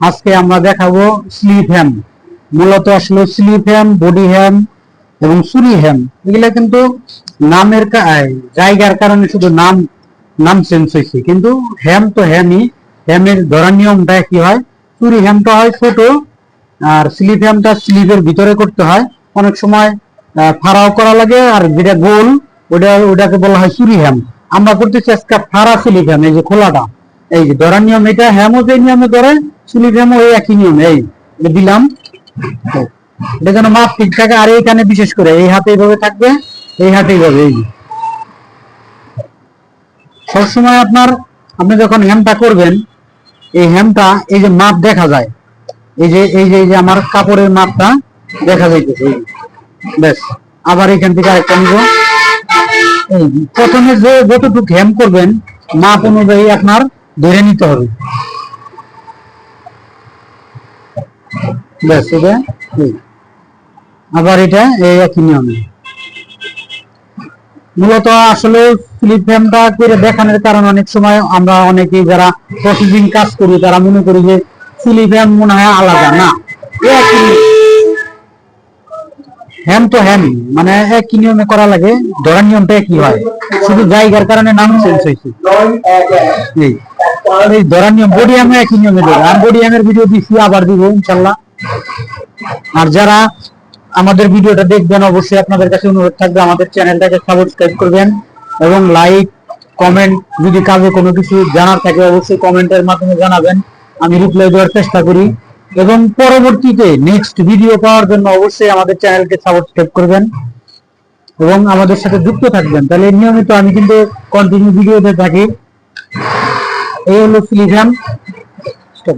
আজকে আমরা দেখাবো স্লিপ হ্যাম। মূলত আসলে স্লিপ হ্যাম, বডি হ্যাম এবং সুরি হ্যাম। এগুলা কিন্তু নামের জায়গার কারণে শুধু নাম নাম চেঞ্জ হয়েছে। কিন্তু হ্যাম তো হ্যামই। হ্যামের ধরার নিয়মটা কি হয়। চুরি হ্যামটা হয় ছোট, আর স্লিপ হ্যামটা স্লিপের ভিতরে করতে হয়। অনেক সময় ফাড়াও করা লাগে, আর যেটা গোল, ওটা ওটাকে বলা হয় চুরি হ্যাম। আমরা করতেছি আজকে ফাড়া স্লিপ হ্যাম এই যে খোলাটা। এই যে ধরার নিয়ম এটা হ্যামও যে নিয়মে ধরে স্লিপ হ্যামও ওই একই নিয়ম। এই দিলাম। এটা যেন মাপ ঠিক থাকে, আর এইখানে বিশেষ করে, এই হাতে এইভাবে থাকবে, এই হাতে এইভাবে, এই সবসময় আপনার, আপনি যখন হ্যামটা করবেন, এই হ্যামটা, এই যে মাপ দেখা যায়। এই যে এই যে এই যে আমার কাপড়ের মাপটা দেখা যাইতেছে। ব্যাস, আবার এখান থেকে আরেকটা নিব। প্রথমে যে যতটুকু হ্যাম করবেন, মাপ অনুযায়ী আপনার ধরে নিতে হবে। আবার এটা এই একই নিয়মে। মূলত আসলে স্লিপ ফ্রেমটা করে দেখানোর কারণ অনেক সময় আমরা অনেকেই যারা প্রতিদিন কাজ করি, তারা মনে করি যে স্লিপ ফ্রেম মনে হয় আলাদা, না। হ্যাম তো হ্যাম মানে একই নিয়মে করা লাগে, ধরার নিয়মটা একই হয়। শুধু জায়গার কারণে নাম চেঞ্জ হয়েছে। এই ধরার নিয়ম একই নিয়মে আর ভিডিও দিচ্ছি আবার দিব, ইনশাল্লাহ। আর যারা আমাদের ভিডিওটা দেখবেন, অবশ্যই আপনাদের কাছে অনুরোধ থাকবে, আমাদের চ্যানেলটাকে সাবস্ক্রাইব করবেন এবং লাইক কমেন্ট যদি কাজে কোনো কিছু জানার থাকে, অবশ্যই কমেন্টের মাধ্যমে জানাবেন। আমি রিপ্লাই দেওয়ার চেষ্টা করি। এবং পরবর্তীতে নেক্সট ভিডিও পাওয়ার জন্য অবশ্যই আমাদের চ্যানেলকে সাবস্ক্রাইব করবেন এবং আমাদের সাথে যুক্ত থাকবেন। তাহলে নিয়মিত আমি কিন্তু কন্টিনিউ ভিডিওতে থাকি। এই হলো ফিলিজাম স্টপ